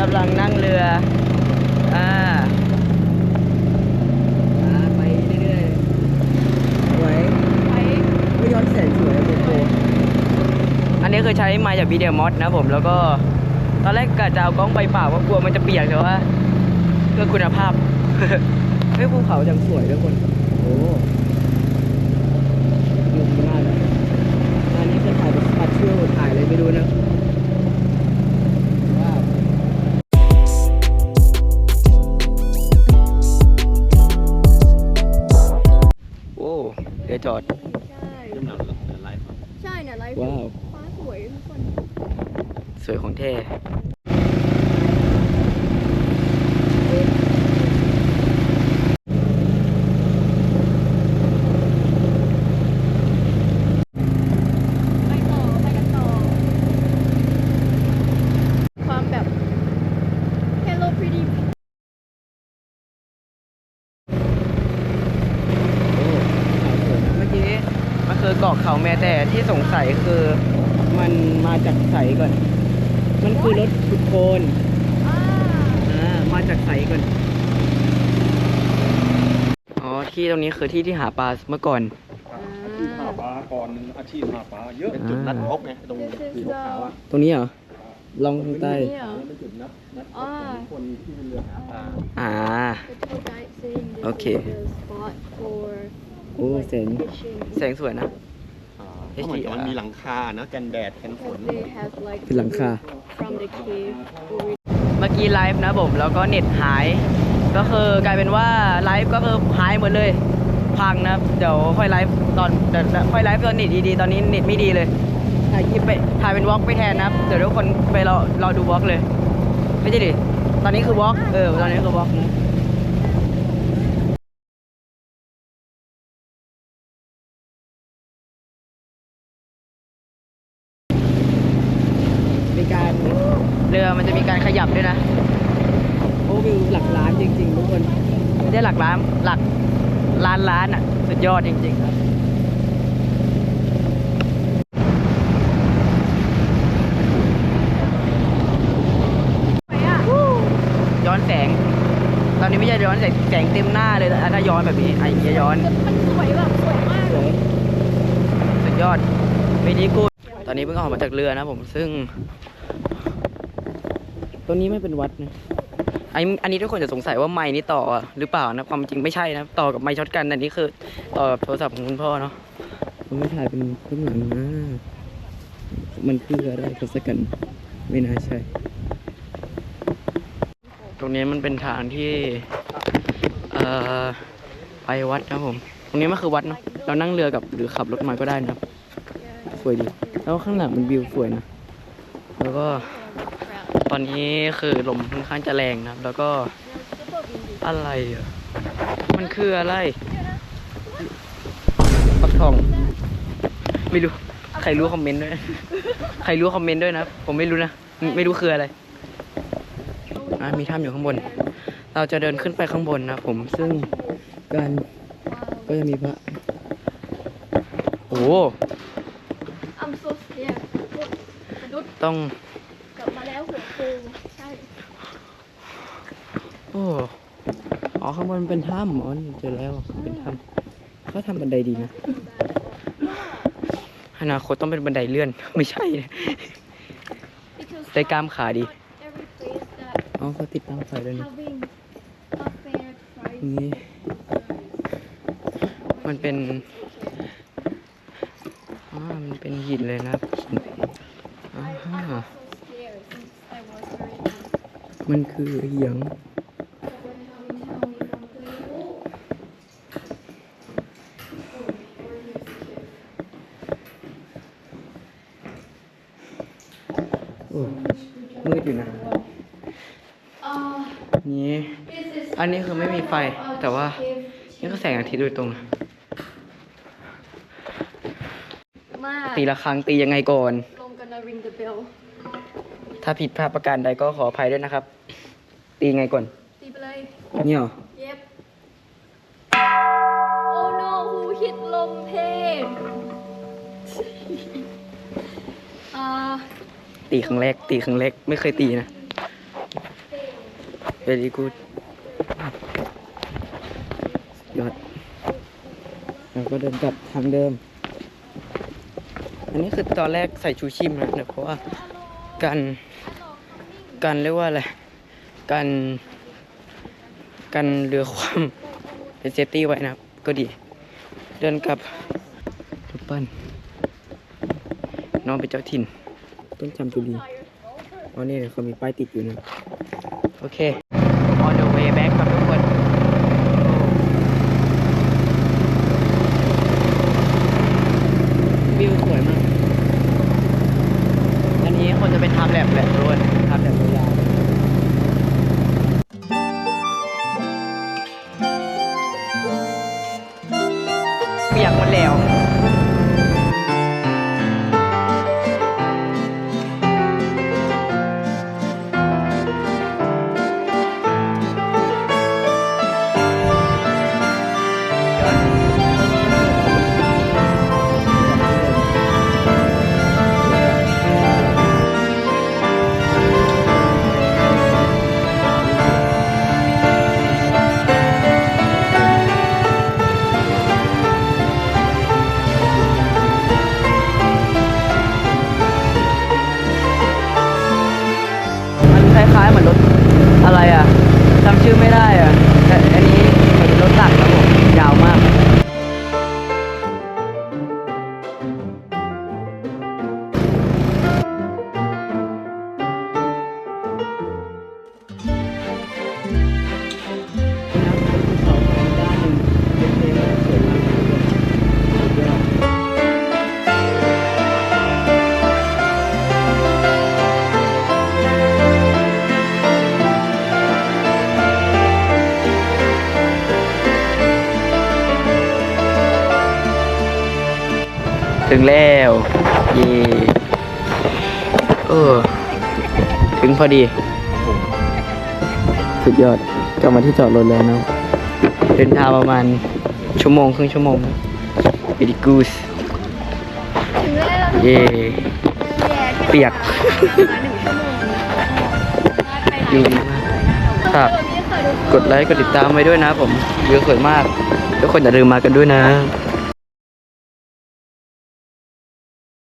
กำลังนั่งเรือ อ่าอ่าไปเรื่อยๆสวยไปไม่ย้อนแสงสวยโอ้โหอันนี้คือใช้มาจากวีดีโอมอสนะผม แล้วก็ตอนแรกกะจะเอากล้องไปเปล่าเพราะกลัวมันจะเปียกแต่ว่าเพื่อคุณภาพเฮ้ยภูเขาจังสวยทุกคน โอ้ เดี๋ยวจอด ใช่ใช่เนี่ยไลฟ์ว้าว ฟ้าสวยทุกคน สวยของเท่ ไปต่อไปกันต่อ ความแบบ Hello Pretty โอ้เขาสวยนะเมื่อกี้มันคือเกาะเขา แม่แต่ที่สงสัยคือมันมาจากใสก่อน มันคือรถขุดโคลนอ่าอ่ามาจากใสก่อน อ๋อ ที่ตรงนี้คือที่ที่หาปลาเมื่อก่อนอาชีพหาปลาก่อนอาชีพหาปลาเยอะเป็นจุดนัดพบไงตรง This is สี the ขาวๆอะตรงนี้เหรอ ลองใต้เนี่ยเป็นจุดนัดนัดพบอ่าของคนที่เป็นเรือหาปลาอ่า The tour guide saying this Okay. is the spot for โอ้แสง fishing แสงสวยนะ เพราะเหมือนกับมันมีหลังคาเนอะกันแดดกันฝน because they have like เป็นหลังคา from the cave over เมื่อกี้ไลฟ์นะผมแล้วก็เน็ตหาย ก็คือกลายเป็นว่าไลฟ์ก็คือหายหมดเลย พังนะครับเดี๋ยวค่อยไลฟ์ตอนเดี๋ยวค่อยไลฟ์ตอนเน็ตดีๆตอนนี้เน็ตไม่ดีเลยถ่ายคลิปไปถ่ายเป็นวอล์กไปแทนนะครับเดี๋ยวทุกคนไปรอรอดูวอล์กเลย ไม่ใช่ดิตอนนี้คือวอล์กเออตอนนี้คือวอล์กนะมีการ เรือมันจะมีการขยับด้วยนะโอ้วิวหลักล้านจริงๆทุกคนไม่ใช่หลักล้านหลักล้านล้านอะ สุดยอดจริง ๆ ครับย้อนแสง ตอนนี้ไม่ใช่ย้อนแสงแสงเต็มหน้าเลยแต่ถ้าย้อนแบบนี้อะอย่างเงี้ยย้อน มันสวยแบบสวยมากสวยสุดยอดวิดีกูดตอนนี้เพิ่งออกมาจากเรือนะผม ซึ่ง ตรงนี้ไม่เป็นวัดนะอันนี้อันนี้ทุกคนจะสงสัยว่าไม้นี่ต่อหรือเปล่านะความจริงไม่ใช่นะต่อกับไม้ช็อตกันอันนี้คือต่อกับโทรศัพท์ของคุณพ่อเนาะผมไม่ถ่ายเป็นข้างหลังนะมันคืออะไรทศกัณฐ์ไม่น่าใช่ ตรงนี้มันเป็นทางที่เอ่อไปวัดนะครับผม ตรงนี้มันคือวัดเนาะเรานั่งเรือกับหรือขับรถมาก็ได้นะครับ สวยดี แล้วข้างหลังมันวิวสวยนะ แล้วก็ต อนนี้คือลมค่อนข้างจะแรงนะครับ แล้วก็อะไรอะมันคืออะไรปักทอง ไม่รู้ ใครรู้คอมเมนต์ด้วย ใครรู้คอมเมนต์ด้วยนะครับผมไม่รู้นะ ไม่รู้คืออะไรอะมีถ้ำอยู่ข้างบน เราจะเดินขึ้นไปข้างบนนะผม ซึ่งการก็จะมีพระ โอ้โห I'm so scared มนุษย์ต้องกลับมา แล้วหัวโปูใช่โอ้อ๋อข้างบนเป็นถ้ำอ๋อนี่เจอแล้วเป็นถ้ำเขาทำบันไดดีนะอนาคตต้องเป็นบันไดเลื่อน ไม่ใช่นะ because ได้กล้ามขาดี every place that อ๋อเขาติดตั้งไฟด้วยนะ having a fair ต price รงนี้มันเป็นอ่ามันเป็นหินเลยนะครับหินอ่าฮะ so scared since I was very young มันคือเหยียงโอ้มืดอยู่นะ uh นี่ this is อันนี้คือไม่มีไฟ แต่ว่า นี่ก็แสงอาทิตย์โดยตรงนะมากตีละครั้งตียังไงก่อนลงกัน a ring the bell ถ้าผิดพลาดประการใดก็ขออภัยด้วยนะครับ ตีไงก่อน ตีไปเลยเนี่ยเหรอ Yep Oh no who hit ลมเทพอ่าตีครั้งแรก ตีครั้งแรก ไม่เคยตีนะ very good ยอดเราก็เดินกลับทางเดิม อันนี้คือตอนแรกใส่ชูชีพนะเนี่ยเพราะว่าการการเรียกว่าอะไร การการเรือความเป็นเซฟตี้ไว้นะครับ ก็ดี เดินกลับรูปปั้นน้องเป็นเจ้าถิ่น ต้นจำจุลีอ๋อนี่เขามีป้ายติดอยู่นะ โอเค on the way back ครับ ยกหมดแล้ว ไม่ได้ ถึงแล้วเย่เออ ถึงพอดี สุดยอดกลับมาที่จอดรถแล้วนะเดินทางประมาณชั่วโมงครึ่งชั่วโมง very good ถึงแล้วเราเย่แย่ที่เปียกประมาณหนึ่งชั่วโมงวิวดีมากครับวันนี้เคยดูกดไลค์กดติดตามไว้ด้วยนะผมวิวสวยมากทุกคนอย่าลืมมากันด้วยนะ